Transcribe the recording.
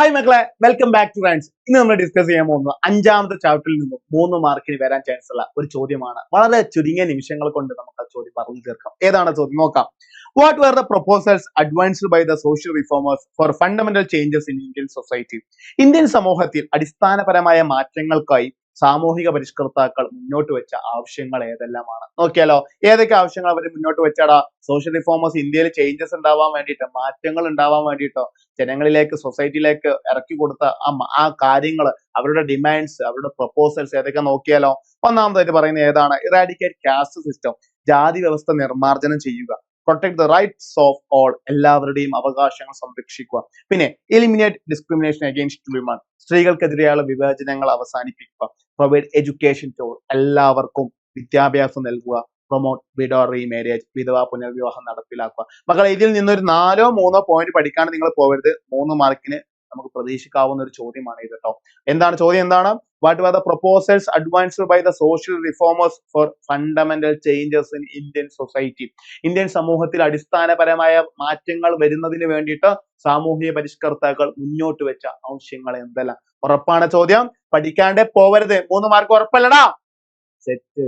Hi മക്കളെ. Welcome back two friends ഇന്ന് നമ്മൾ ഡിസ്കസ് ചെയ്യാൻ പോകുന്നത് അഞ്ചാമത്തെ ചാപ്റ്ററിൽ നിന്നും മൂന്ന് മാർക്കിന് വരാൻ ചാൻസ് ഉള്ള ഒരു ചോദ്യമാണ്. വളരെ ചുരുങ്ങിയ നിമിഷങ്ങൾ കൊണ്ട് നമുക്ക് ആ ചോദ്യം പറഞ്ഞു തീർക്കാം. ഏതാണ് ചോദ്യം? നോക്കാം. What were the proposals advanced by the social reformers for fundamental changes in Indian society Indian സമൂഹത്തിൽ അടിസ്ഥാനപരമായ മാറ്റങ്ങൾക്കായി സാമൂഹിക പരിഷ്കർത്താക്കൾ മുന്നോട്ട് വെച്ച ആവശ്യങ്ങൾ ഏതെല്ലാമാണ്? നോക്കിയാലോ ഏതൊക്കെ ആവശ്യങ്ങൾ അവർ മുന്നോട്ട് വെച്ചാടാ? സോഷ്യൽ റിഫോമേഴ്സ് ഇന്ത്യയിൽ ചേഞ്ചസ് ഉണ്ടാവാൻ വേണ്ടിയിട്ട് മാറ്റങ്ങൾ ഉണ്ടാവാൻ വേണ്ടിയിട്ടോ ജനങ്ങളിലേക്ക് സൊസൈറ്റിയിലേക്ക് ഇറക്കി കൊടുത്ത ആ കാര്യങ്ങൾ അവരുടെ ഡിമാൻഡ്സ് അവരുടെ പ്രപ്പോസൽസ് ഏതൊക്കെ നോക്കിയാലോ ഒന്നാമതായിട്ട് പറയുന്നത് ഏതാണ്? ഇറാഡിക്കേറ്റ് കാസ്റ്റ് സിസ്റ്റം ജാതി വ്യവസ്ഥ നിർമ്മാർജനം ചെയ്യുക. Protect the rights of all എല്ലാവരുടെയും അവകാശങ്ങൾ സംരക്ഷിക്കുക പിന്നെ എലിമിനേറ്റ് ഡിസ്ക്രിമിനേഷൻ against വിമൺ സ്ത്രീകൾക്കെതിരെയുള്ള വിവേചനങ്ങൾ അവസാനിപ്പിക്കുക. പ്രൊവൈഡ് എഡ്യൂക്കേഷൻ all എല്ലാവർക്കും വിദ്യാഭ്യാസം നൽകുക. പ്രൊമോട്ട് വിഡോ റീമാരേജ് വിധവാ പുനർവിവാഹം നടപ്പിലാക്കുക. മക്കളെ ഇതിൽ നിന്നൊരു നാലോ മൂന്നോ പോയിന്റ് പഠിക്കാണ്ട് നിങ്ങൾ പോകരുത്. മൂന്ന് മാർക്കിന് നമുക്ക് പ്രതീക്ഷിക്കാവുന്ന ഒരു ചോദ്യമാണ് ഇത് കേട്ടോ എന്താണ് ചോദ്യം എന്താണ്? What are the proposals advanced by the social reformers for fundamental changes in Indian society Indian സമൂഹത്തിൽ അടിസ്ഥാനപരമായ മാറ്റങ്ങൾ വരുന്നതിന് വേണ്ടിയിട്ട് സാമൂഹിക പരിഷ്കർത്താക്കൾ മുന്നോട്ട് വെച്ച ആവശ്യങ്ങൾ എന്തെല്ലാം? ഉറപ്പാണ് ചോദ്യം. പഠിക്കാണ്ടേ പോവരുത്. മൂന്ന് മാർക്ക് ഉറപ്പല്ലടാ. സെറ്റ്